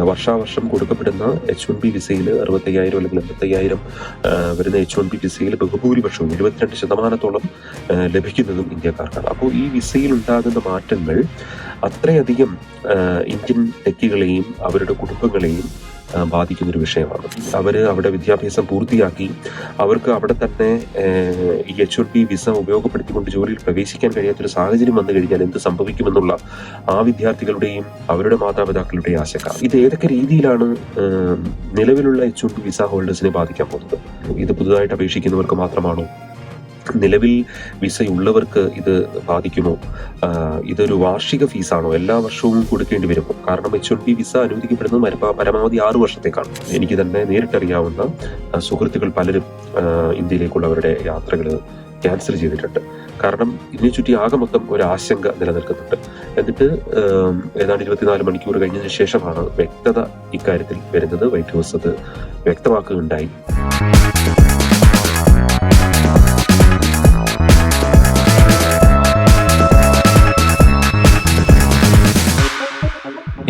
വർഷാവർഷം കൊടുക്കപ്പെടുന്ന H one B വിസയിൽ അറുപത്തയ്യായിരം അല്ലെങ്കിൽ എൺപത്തയ്യായിരം വരുന്ന എച്ച് വൺ ബി വിസയിൽ ബഹുഭൂരിപക്ഷവും ഇരുപത്തിരണ്ട് ശതമാനത്തോളം ലഭിക്കുന്നതും ഇന്ത്യക്കാർക്കാണ്. അപ്പോൾ ഈ വിസയിൽ ഉണ്ടാകുന്ന മാറ്റങ്ങൾ അത്രയധികം ഇന്ത്യൻ ടെക്കികളെയും അവരുടെ കുടുംബങ്ങളെയും ബാധിക്കുന്ന ഒരു വിഷയമാണ്. അവർ അവിടെ വിദ്യാഭ്യാസം പൂർത്തിയാക്കി അവർക്ക് അവിടെ തന്നെ ഈ എച്ച് ഒ ബി വിസ ഉപയോഗപ്പെടുത്തിക്കൊണ്ട് ജോലിയിൽ പ്രവേശിക്കാൻ കഴിയാത്തൊരു സാഹചര്യം വന്നു കഴിഞ്ഞാൽ എന്ത് സംഭവിക്കുമെന്നുള്ള ആ വിദ്യാർത്ഥികളുടെയും അവരുടെ മാതാപിതാക്കളുടെയും ആശങ്ക. ഇത് ഏതൊക്കെ രീതിയിലാണ് നിലവിലുള്ള എച്ച് ഒ ബി വിസ ഹോൾഡേഴ്സിനെ ബാധിക്കാൻ പോകുന്നത്? ഇത് പുതുതായിട്ട് അപേക്ഷിക്കുന്നവർക്ക് മാത്രമാണോ നിലവിൽ വിസയുള്ളവർക്ക് ഇത് ബാധിക്കുമോ? ഇതൊരു വാർഷിക ഫീസാണോ? എല്ലാ വർഷവും കൊടുക്കേണ്ടി വരുമോ? കാരണം എച്ച് ഒ ബി വിസ അനുവദിക്കപ്പെടുന്നത് പരമാ- പരമാവധി ആറു വർഷത്തേക്കാണ്. എനിക്ക് തന്നെ നേരിട്ടറിയാവുന്ന സുഹൃത്തുക്കൾ പലരും ഇന്ത്യയിലേക്കുള്ളവരുടെ യാത്രകൾ ക്യാൻസൽ ചെയ്തിട്ടുണ്ട്. കാരണം ഇതിനെ ചുറ്റി ആകെ മൊത്തം ഒരു ആശങ്ക നിലനിൽക്കുന്നുണ്ട്. എന്നിട്ട് ഏതാണ്ട് ഇരുപത്തിനാല് മണിക്കൂർ കഴിഞ്ഞതിന് ശേഷമാണ് വ്യക്തത ഇക്കാര്യത്തിൽ വരുന്നത്. വൈറ്റ് ഹൗസ് അത് വ്യക്തമാക്കുകയുണ്ടായി.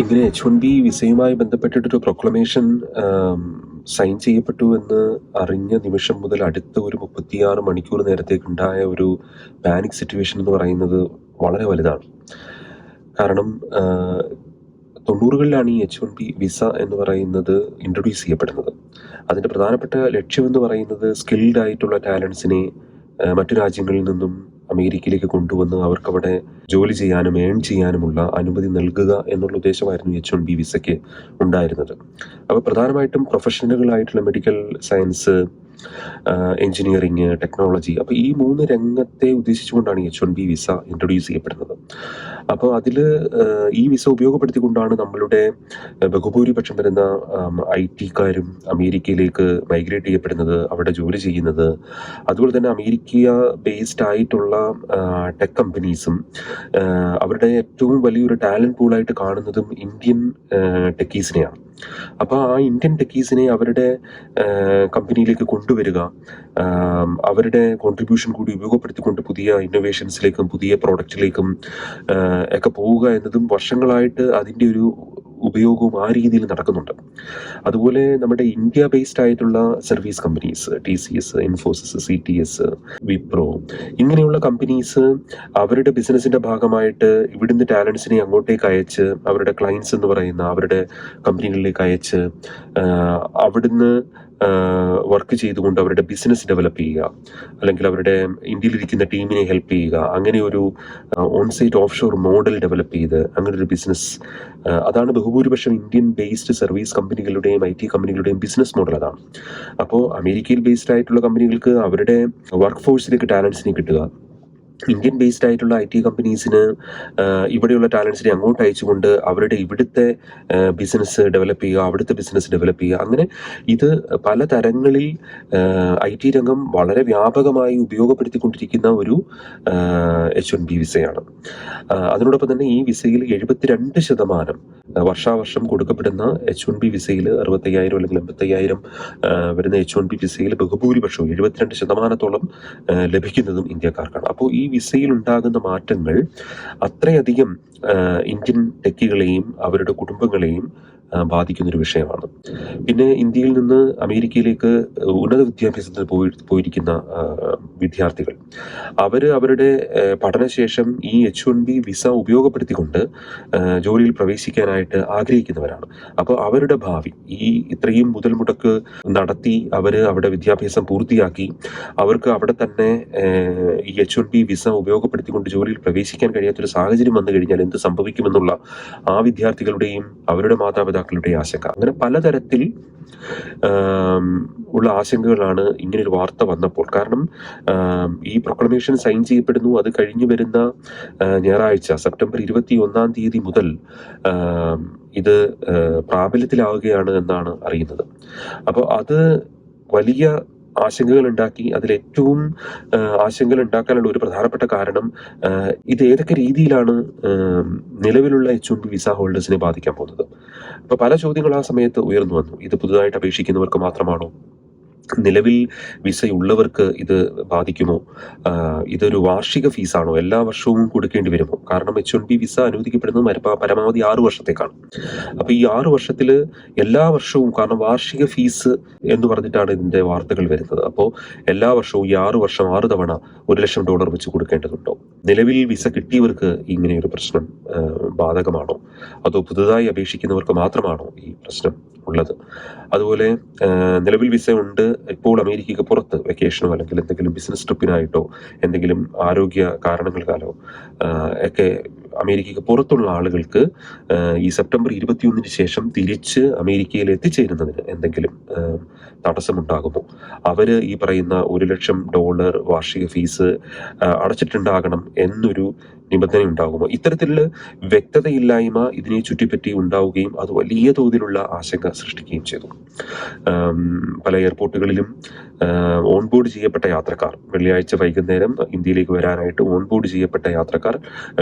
ഇങ്ങനെ എച്ച് വൺ ബി വിസയുമായി ബന്ധപ്പെട്ടിട്ടൊരു പ്രൊക്ലമേഷൻ സൈൻ ചെയ്യപ്പെട്ടു എന്ന് അറിഞ്ഞ നിമിഷം മുതൽ അടുത്ത ഒരു മുപ്പത്തിയാറ് മണിക്കൂർ നേരത്തേക്ക് ഉണ്ടായ ഒരു പാനിക് സിറ്റുവേഷൻ എന്ന് പറയുന്നത് വളരെ വലുതാണ്. കാരണം തൊണ്ണൂറുകളിലാണ് ഈ എച്ച് വൺ ബി വിസ എന്ന് പറയുന്നത് ഇൻട്രൊഡ്യൂസ് ചെയ്യപ്പെടുന്നത്. അതിന്റെ പ്രധാനപ്പെട്ട ലക്ഷ്യമെന്ന് പറയുന്നത് സ്കിൽഡ് ആയിട്ടുള്ള ടാലൻസിനെ മറ്റു രാജ്യങ്ങളിൽ നിന്നും അമേരിക്കയിലേക്ക് കൊണ്ടുവന്ന് അവർക്ക് അവിടെ ജോലി ചെയ്യാനും ഏൺ ചെയ്യാനുമുള്ള അനുമതി നൽകുക എന്നുള്ള ഉദ്ദേശമായിരുന്നു എച്ച് വൺ ബി വിസയ്ക്ക് ഉണ്ടായിരുന്നത്. അപ്പോൾ പ്രധാനമായിട്ടും പ്രൊഫഷണലുകളായിട്ടുള്ള മെഡിക്കൽ സയൻസ് എഞ്ചിനീയറിങ് ടെക്നോളജി. അപ്പോൾ ഈ മൂന്ന് രംഗത്തെ ഉദ്ദേശിച്ചുകൊണ്ടാണ് H one B visa introduce ചെയ്യപ്പെടുന്നത്. അപ്പോൾ അതിൽ ഈ വിസ ഉപയോഗപ്പെടുത്തിക്കൊണ്ടാണ് നമ്മളുടെ ബഹുഭൂരിപക്ഷം വരുന്ന ഐ ടിക്കാരും അമേരിക്കയിലേക്ക് മൈഗ്രേറ്റ് ചെയ്യപ്പെടുന്നത് അവിടെ ജോലി ചെയ്യുന്നത്. അതുപോലെ തന്നെ അമേരിക്ക ബേസ്ഡ് ആയിട്ടുള്ള ടെക് കമ്പനീസും അവരുടെ ഏറ്റവും വലിയൊരു ടാലന്റ് പൂളായിട്ട് കാണുന്നതും ഇന്ത്യൻ ടെക്കീസിനെയാണ് അപ്പോൾ ആ ഇന്ത്യൻ ടെക്കീസിനെ അവരുടെ കമ്പനിയിലേക്ക് കൊണ്ടുവരിക അവരുടെ കോൺട്രിബ്യൂഷൻ കൂടി ഉപയോഗപ്പെടുത്തിക്കൊണ്ട് പുതിയ ഇന്നോവേഷൻസിലേക്കും പുതിയ പ്രോഡക്റ്റിലേക്കും ഒക്കെ പോവുക എന്നതും വർഷങ്ങളായിട്ട് അതിന്റെ ഒരു ഉപയോഗവും ആ രീതിയിൽ നടക്കുന്നുണ്ട്. അതുപോലെ നമ്മുടെ ഇന്ത്യ ബേസ്ഡ് ആയിട്ടുള്ള service companies T C S Infosys C T S Wipro ഇങ്ങനെയുള്ള കമ്പനീസ് അവരുടെ ബിസിനസിന്റെ ഭാഗമായിട്ട് ഇവിടുന്ന് ടാലൻസിനെ അങ്ങോട്ടേക്ക് അയച്ച് അവരുടെ ക്ലയൻസ് എന്ന് പറയുന്ന അവരുടെ കമ്പനികളിലേക്ക് അയച്ച് അവിടുന്ന് വർക്ക് ചെയ്തുകൊണ്ട് അവരുടെ ബിസിനസ് ഡെവലപ്പ് ചെയ്യുക. അല്ലെങ്കിൽ അവരുടെ ഇന്ത്യയിലിരിക്കുന്ന ടീമിനെ ഹെൽപ്പ് ചെയ്യുക. അങ്ങനെ ഒരു onsite of shore model develop ചെയ്ത് അങ്ങനെ ഒരു ബിസിനസ് അതാണ് ബഹുഭൂരിപക്ഷം ഇന്ത്യൻ ബേസ്ഡ് സർവീസ് കമ്പനികളുടെയും ഐ ടി കമ്പനികളുടെയും ബിസിനസ് മോഡൽ അതാണ്. അപ്പോൾ അമേരിക്കയിൽ ബേസ്ഡ് ആയിട്ടുള്ള കമ്പനികൾക്ക് അവരുടെ വർക്ക് ഫോഴ്സിലേക്ക് ടാലൻസിനെ കിട്ടുക. ഇന്ത്യൻ ബേസ്ഡ് ആയിട്ടുള്ള ഐ ടി കമ്പനീസിന് ഇവിടെയുള്ള ടാലൻസിനെ അങ്ങോട്ട് അയച്ചുകൊണ്ട് അവരുടെ ഇവിടുത്തെ ബിസിനസ് ഡെവലപ്പ് ചെയ്യുക അവിടുത്തെ ബിസിനസ് ഡെവലപ്പ് ചെയ്യുക. അങ്ങനെ ഇത് പല തരങ്ങളിൽ ഐ ടി രംഗം വളരെ വ്യാപകമായി ഉപയോഗപ്പെടുത്തിക്കൊണ്ടിരിക്കുന്ന ഒരു എച്ച് വൺ ബി വിസയാണ്. അതിനോടൊപ്പം തന്നെ ഈ വിസയിൽ എഴുപത്തിരണ്ട് ശതമാനം വർഷാവർഷം കൊടുക്കപ്പെടുന്ന എച്ച് വൺ ബി വിസയിൽ അറുപത്തയ്യായിരം അല്ലെങ്കിൽ എൺപത്തയ്യായിരം വരുന്ന എച്ച് വൺ ബി വിസയിൽ ബഹുഭൂരിപക്ഷവും എഴുപത്തിരണ്ട് ശതമാനത്തോളം ലഭിക്കുന്നതും ഇന്ത്യക്കാർക്കാണ്. അപ്പോൾ ഈ വിസയിൽ ഉണ്ടാകുന്ന മാറ്റങ്ങൾ അത്രയധികം ഇന്ത്യൻ ടെക്കികളെയും അവരുടെ കുടുംബങ്ങളെയും ബാധിക്കുന്ന ഒരു വിഷയമാണ്. പിന്നെ ഇന്ത്യയിൽ നിന്ന് അമേരിക്കയിലേക്ക് ഉന്നത വിദ്യാഭ്യാസത്തിന് പോയി പോയിരിക്കുന്ന വിദ്യാർത്ഥികൾ. അവർ അവരുടെ പഠനശേഷം ഈ എച്ച് വൺ ബി വിസ ഉപയോഗപ്പെടുത്തിക്കൊണ്ട് ജോലിയിൽ പ്രവേശിക്കാനായിട്ട് ആഗ്രഹിക്കുന്നവരാണ്. അപ്പോൾ അവരുടെ ഭാവി ഈ ഇത്രയും മുതൽ മുടക്ക് നടത്തി അവർ അവിടെ വിദ്യാഭ്യാസം പൂർത്തിയാക്കി അവർക്ക് അവിടെ തന്നെ ഈ എച്ച് വൺ ബി വിസ ഉപയോഗപ്പെടുത്തിക്കൊണ്ട് ജോലിയിൽ പ്രവേശിക്കാൻ കഴിയാത്തൊരു സാഹചര്യം വന്നു കഴിഞ്ഞാൽ എന്ത് സംഭവിക്കുമെന്നുള്ള ആ വിദ്യാർത്ഥികളുടെയും അവരുടെ മാതാപിതാക്കളുടെയും ആശങ്ക. അങ്ങനെ പലതരത്തിൽ ഉള്ള ആശങ്കകളാണ് ഇങ്ങനെ ഒരു വാർത്ത വന്നപ്പോൾ. കാരണം ഈ പ്രൊക്ലമേഷൻ സൈൻ ചെയ്യപ്പെടുന്നു. അത് കഴിഞ്ഞു വരുന്ന ഞായറാഴ്ച സെപ്റ്റംബർ ഇരുപത്തി ഒന്നാം തീയതി മുതൽ ഇത് പ്രാബല്യത്തിലാവുകയാണ് എന്നാണ് അറിയുന്നത്. അപ്പോൾ അത് വലിയ ആശങ്കകൾ ഉണ്ടാക്കി അതിലേറ്റവും ആശങ്കകൾ ഉണ്ടാക്കാനുള്ള ഒരു പ്രധാനപ്പെട്ട കാരണം ഇത് ഏതൊക്കെ രീതിയിലാണ് നിലവിലുള്ള എച്ച് വൺ ബി വിസ ഹോൾഡേഴ്സിനെ ബാധിക്കാൻ പോകുന്നത്? അപ്പോൾ പല ചോദ്യങ്ങൾ ആ സമയത്ത് ഉയർന്നു വന്നു. ഇത് പുതുതായിട്ട് അപേക്ഷിക്കുന്നവർക്ക് മാത്രമാണോ? നിലവിൽ വിസയുള്ളവർക്ക് ഇത് ബാധിക്കുമോ? ഇതൊരു വാർഷിക ഫീസാണോ? എല്ലാ വർഷവും കൊടുക്കേണ്ടി വരുമോ? കാരണം എച്ച് വൺ ബി വിസ അനുവദിക്കപ്പെടുന്നത് പരമാവധി ആറു വർഷത്തേക്കാണ്. അപ്പൊ ഈ ആറു വർഷത്തിൽ എല്ലാ വർഷവും കാരണം വാർഷിക ഫീസ് എന്ന് പറഞ്ഞിട്ടാണ് ഇതിന്റെ വാർത്തകൾ വരുന്നത്. അപ്പോൾ എല്ലാ വർഷവും ഈ ആറു വർഷം ആറു തവണ ഒരു ലക്ഷം ഡോളർ വെച്ച് കൊടുക്കേണ്ടതുണ്ടോ? നിലവിൽ വിസ കിട്ടിയവർക്ക് ഇങ്ങനെയൊരു പ്രശ്നം ബാധകമാണോ? അതോ പുതുതായി അപേക്ഷിക്കുന്നവർക്ക് മാത്രമാണോ ഈ പ്രശ്നം? ഉള്ളത്. അതുപോലെ നിലവിൽ വിസ ഉണ്ട്. ഇപ്പോൾ അമേരിക്കയ്ക്ക് പുറത്ത് വെക്കേഷനോ അല്ലെങ്കിൽ എന്തെങ്കിലും ബിസിനസ് ട്രിപ്പിനായിട്ടോ എന്തെങ്കിലും ആരോഗ്യ കാരണങ്ങൾ കാലോ ഒക്കെ അമേരിക്കയ്ക്ക് പുറത്തുള്ള ആളുകൾക്ക് ഈ സെപ്റ്റംബർ ഇരുപത്തിയൊന്നിന് ശേഷം തിരിച്ച് അമേരിക്കയിൽ എത്തിച്ചേരുന്നതിന് എന്തെങ്കിലും തടസ്സമുണ്ടാകുമോ? അവർ ഈ പറയുന്ന ഒരു ലക്ഷം ഡോളർ വാർഷിക ഫീസ് അടച്ചിട്ടുണ്ടാകണം എന്നൊരു നിബന്ധന ഉണ്ടാകുമോ ഇത്തരത്തിലുള്ള വ്യക്തതയില്ലായ്മ ഇതിനെ ചുറ്റിപ്പറ്റി ഉണ്ടാവുകയും അത് വലിയ തോതിലുള്ള ആശങ്ക സൃഷ്ടിക്കുകയും ചെയ്തു. പല എയർപോർട്ടുകളിലും ഓൺബോർഡ് ചെയ്യപ്പെട്ട യാത്രക്കാർ വെള്ളിയാഴ്ച വൈകുന്നേരം ഇന്ത്യയിലേക്ക് വരാനായിട്ട് ഓൺബോർഡ് ചെയ്യപ്പെട്ട യാത്രക്കാർ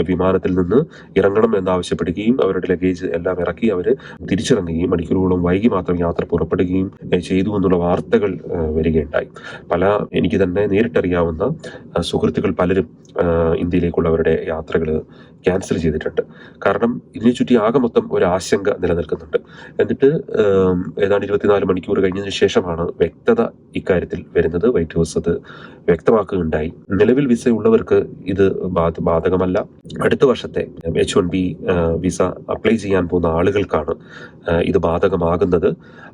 വിമാനത്തിൽ നിന്ന് ഇറങ്ങണം എന്നാവശ്യപ്പെടുകയും അവരുടെ ലഗേജ് എല്ലാം ഇറക്കി അവർ തിരിച്ചിറങ്ങുകയും മണിക്കൂറുകളോളം വൈകി മാത്രം യാത്ര പുറപ്പെടുകയും ചെയ്തു എന്നുള്ള വാർത്തകൾ വരികയുണ്ടായി. പല എനിക്ക് തന്നെ നേരിട്ടറിയാവുന്ന സുഹൃത്തുക്കൾ പലരും ഏഹ്, ഇന്ത്യയിലേക്കുള്ള അവരുടെ യാത്രകൾ ക്യാൻസൽ ചെയ്തിട്ടുണ്ട്. കാരണം ഇതിനെ ചുറ്റി ആകെ മൊത്തം ഒരു ആശങ്ക നിലനിൽക്കുന്നുണ്ട്. എന്നിട്ട് ഏതാണ്ട് ഇരുപത്തിനാല് മണിക്കൂർ കഴിഞ്ഞതിന് ശേഷമാണ് വ്യക്തത ഇക്കാര്യത്തിൽ വരുന്നത്. വൈറ്റ് ഹൗസ് അത് വ്യക്തമാക്കുകയുണ്ടായി. നിലവിൽ വിസ ഉള്ളവർക്ക് ഇത് ബാധകമല്ല. അടുത്ത വർഷത്തെ H one B visa apply ചെയ്യാൻ പോകുന്ന ആളുകൾക്കാണ് ഇത് ബാധകമാകുന്നത്.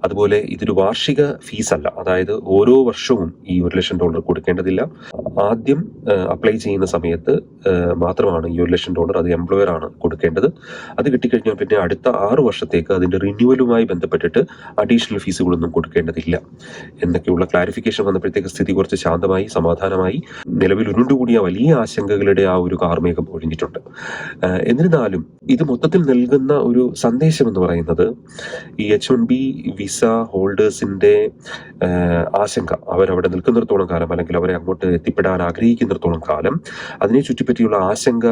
അതുപോലെ ഇതൊരു വാർഷിക ഫീസ് അല്ല അതായത് ഓരോ വർഷവും ഈ ഒരു ലക്ഷം ഡോളർ കൊടുക്കേണ്ടതില്ല. ആദ്യം അപ്ലൈ ചെയ്യുന്ന സമയത്ത് മാത്രമാണ് ഈ ഒരു ലക്ഷം ഡോളർ അത് എംപ്ലോയർ ആണ് കൊടുക്കേണ്ടത്. അത് കിട്ടിക്കഴിഞ്ഞാൽ പിന്നെ അടുത്ത ആറ് വർഷത്തേക്ക് അതിന്റെ റിന്യൂവലുമായി ബന്ധപ്പെട്ടിട്ട് അഡീഷണൽ ഫീസുകളൊന്നും കൊടുക്കേണ്ടതില്ല. എന്നൊക്കെയുള്ള ക്ലാരിഫിക്കേഷൻ വന്നപ്പോഴത്തേക്ക് സ്ഥിതി കുറച്ച് ശാന്തമായി സമാധാനമായി. നിലവിൽ ഉരുണ്ടുകൂടിയ വലിയ ആശങ്കകളുടെ ആ ഒരു കാർമേഘം ഒഴിഞ്ഞിട്ടുണ്ട് എന്നിരുന്നാലും ഇത് മൊത്തത്തിൽ നൽകുന്ന ഒരു സന്ദേശം എന്ന് പറയുന്നത് ഈ എച്ച് വൺ ബി വിസ ഹോൾഡേഴ്സിന്റെ ആഹ് ആശങ്ക. അവരവിടെ നിൽക്കുന്നിടത്തോളം കാലം അല്ലെങ്കിൽ അവരെ അങ്ങോട്ട് എത്തിപ്പെടാൻ ആഗ്രഹിക്കുന്നിടത്തോളം കാലം അതിനെ ചുറ്റിപ്പറ്റിയുള്ള ആശങ്ക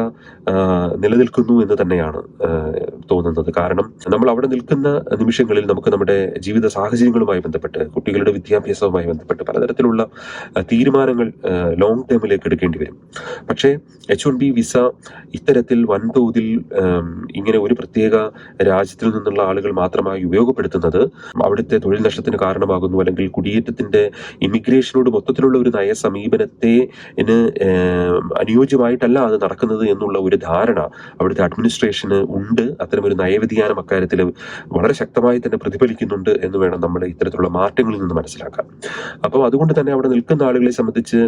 നിലനിൽക്കുന്നു എന്ന് തന്നെയാണ് തോന്നുന്നത്. കാരണം നമ്മൾ അവിടെ നിൽക്കുന്ന നിമിഷങ്ങളിൽ നമുക്ക് നമ്മുടെ ജീവിത സാഹചര്യങ്ങളുമായി ബന്ധപ്പെട്ട് കുട്ടികളുടെ വിദ്യാഭ്യാസവുമായി ബന്ധപ്പെട്ട് പലതരത്തിലുള്ള തീരുമാനങ്ങൾ ലോങ് ടേമിലേക്ക് എടുക്കേണ്ടി വരും. പക്ഷേ എച്ച് വൺ ബി വിസ ഇത്തരത്തിൽ വൻതോതിൽ ഇങ്ങനെ ഒരു പ്രത്യേക രാജ്യത്തിൽ നിന്നുള്ള ആളുകൾ മാത്രമായി ഉപയോഗപ്പെടുത്തുന്നത് അവിടുത്തെ തൊഴിൽ നഷ്ടത്തിന് കാരണമാകുന്നു. അല്ലെങ്കിൽ കുടിയേറ്റത്തിന്റെ ഇമിഗ്രേഷനോട് മൊത്തത്തിലുള്ള ഒരു നയ സമീപനത്തെ അനുയോജ്യമായിട്ടല്ല അത് നടക്കുന്നത് എന്നുള്ള ഒരു ധാരണ അവിടുത്തെ അഡ്മിനിസ്ട്രേഷന് ഉണ്ട്. അത്തരം ഒരു നയവ്യതിയാനം അക്കാര്യത്തിൽ വളരെ ശക്തമായി തന്നെ പ്രതിഫലിക്കുന്നുണ്ട് എന്ന് വേണം നമ്മൾ ഇത്തരത്തിലുള്ള മാറ്റങ്ങളിൽ നിന്ന് മനസ്സിലാക്കാൻ. അപ്പോൾ അതുകൊണ്ട് തന്നെ അവിടെ നിൽക്കുന്ന ആളുകളെ സംബന്ധിച്ച്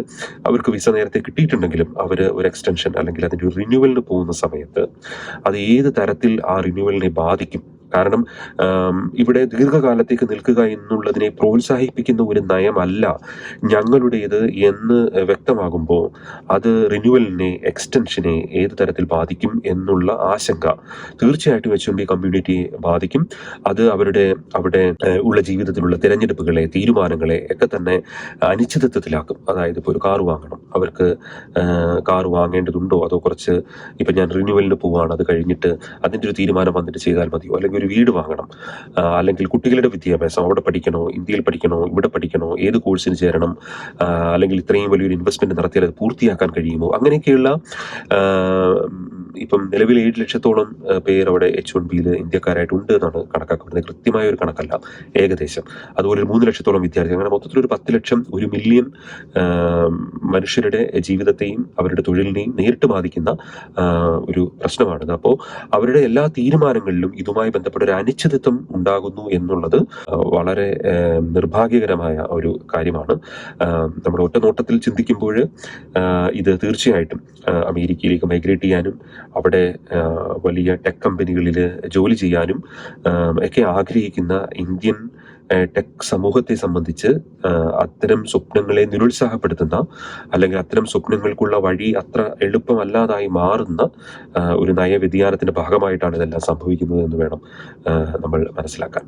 അവർക്ക് വിസ നേരത്തെ കിട്ടിയിട്ടുണ്ടെങ്കിലും അവർ ഒരു എക്സ്റ്റൻഷൻ അല്ലെങ്കിൽ അതിന്റെ ഒരു റിന്യൂവലിന് പോകുന്ന സമയത്ത് അത് ഏത് തരത്തിൽ ആ റിന്യൂവലിനെ ബാധിക്കും കാരണം ഇവിടെ ദീർഘകാലത്തേക്ക് നിൽക്കുക എന്നുള്ളതിനെ പ്രോത്സാഹിപ്പിക്കുന്ന ഒരു നയമല്ല ഞങ്ങളുടേത് എന്ന് വ്യക്തമാകുമ്പോൾ അത് റിന്യൂവലിനെ എക്സ്റ്റൻഷനെ ഏത് തരത്തിൽ ബാധിക്കും എന്നുള്ള ആശങ്ക തീർച്ചയായിട്ടും എച്ച് എം ബി കമ്മ്യൂണിറ്റിയെ ബാധിക്കും. അത് അവരുടെ അവിടെ ഉള്ള ജീവിതത്തിലുള്ള തിരഞ്ഞെടുപ്പുകളെ തീരുമാനങ്ങളെ ഒക്കെ തന്നെ അനിശ്ചിതത്വത്തിലാക്കും. അതായത് ഇപ്പോൾ ഒരു കാർ വാങ്ങണം. അവർക്ക് കാർ വാങ്ങേണ്ടതുണ്ടോ? അതോ കുറച്ച് ഇപ്പം ഞാൻ റിന്യൂവലിന് പോവാണ്. അത് കഴിഞ്ഞിട്ട് അതിന്റെ ഒരു തീരുമാനം വന്നിട്ട് ചെയ്താൽ മതിയോ? അല്ലെങ്കിൽ ഒരു വീട് വാങ്ങണം. അല്ലെങ്കിൽ കുട്ടികളുടെ വിദ്യാഭ്യാസം അവിടെ പഠിക്കണോ ഇന്ത്യയിൽ പഠിക്കണോ ഇവിടെ പഠിക്കണോ ഏത് കോഴ്സിന് ചേരണം അല്ലെങ്കിൽ ഇത്രയും വലിയൊരു ഇൻവെസ്റ്റ്മെന്റ് നടത്തിയാൽ അത് പൂർത്തിയാക്കാൻ കഴിയുമോ? അങ്ങനെയൊക്കെയുള്ള ഇപ്പം നിലവിൽ ഏഴ് ലക്ഷത്തോളം പേർ അവിടെ എച്ച് വൺ ബിയിൽ ഇന്ത്യക്കാരായിട്ട് ഉണ്ട് എന്നാണ് കണക്കാക്കപ്പെടുന്നത്. കൃത്യമായ ഒരു കണക്കല്ല ഏകദേശം. അതുപോലെ ഒരു മൂന്ന് ലക്ഷത്തോളം വിദ്യാർത്ഥികൾ. അങ്ങനെ മൊത്തത്തിൽ ഒരു പത്ത് ലക്ഷം ഒരു മില്യൺ മനുഷ്യരുടെ ജീവിതത്തെയും അവരുടെ തൊഴിലിനെയും നേരിട്ട് ബാധിക്കുന്ന ഒരു പ്രശ്നമാണിത് അപ്പോൾ അവരുടെ എല്ലാ തീരുമാനങ്ങളിലും ഇതുമായി ബന്ധപ്പെട്ട ഒരു അനിശ്ചിതത്വം ഉണ്ടാകുന്നു എന്നുള്ളത് വളരെ നിർഭാഗ്യകരമായ ഒരു കാര്യമാണ്. നമ്മുടെ ഒറ്റ നോട്ടത്തിൽ ചിന്തിക്കുമ്പോൾ ഇത് തീർച്ചയായിട്ടും അമേരിക്കയിലേക്ക് മൈഗ്രേറ്റ് ചെയ്യാനും അവിടെ വലിയ ടെക് കമ്പനികളിൽ ജോലി ചെയ്യാനും ഒക്കെ ആഗ്രഹിക്കുന്ന ഇന്ത്യൻ ടെക് സമൂഹത്തെ സംബന്ധിച്ച് അത്തരം സ്വപ്നങ്ങളെ നിരുത്സാഹപ്പെടുത്തുന്ന അല്ലെങ്കിൽ അത്തരം സ്വപ്നങ്ങൾക്കുള്ള വഴി അത്ര എളുപ്പമല്ലാതായി മാറുന്ന ഒരു നയവ്യതിയാനത്തിന്റെ ഭാഗമായിട്ടാണ് ഇതെല്ലാം സംഭവിക്കുന്നത് എന്ന് വേണം നമ്മൾ മനസ്സിലാക്കാൻ.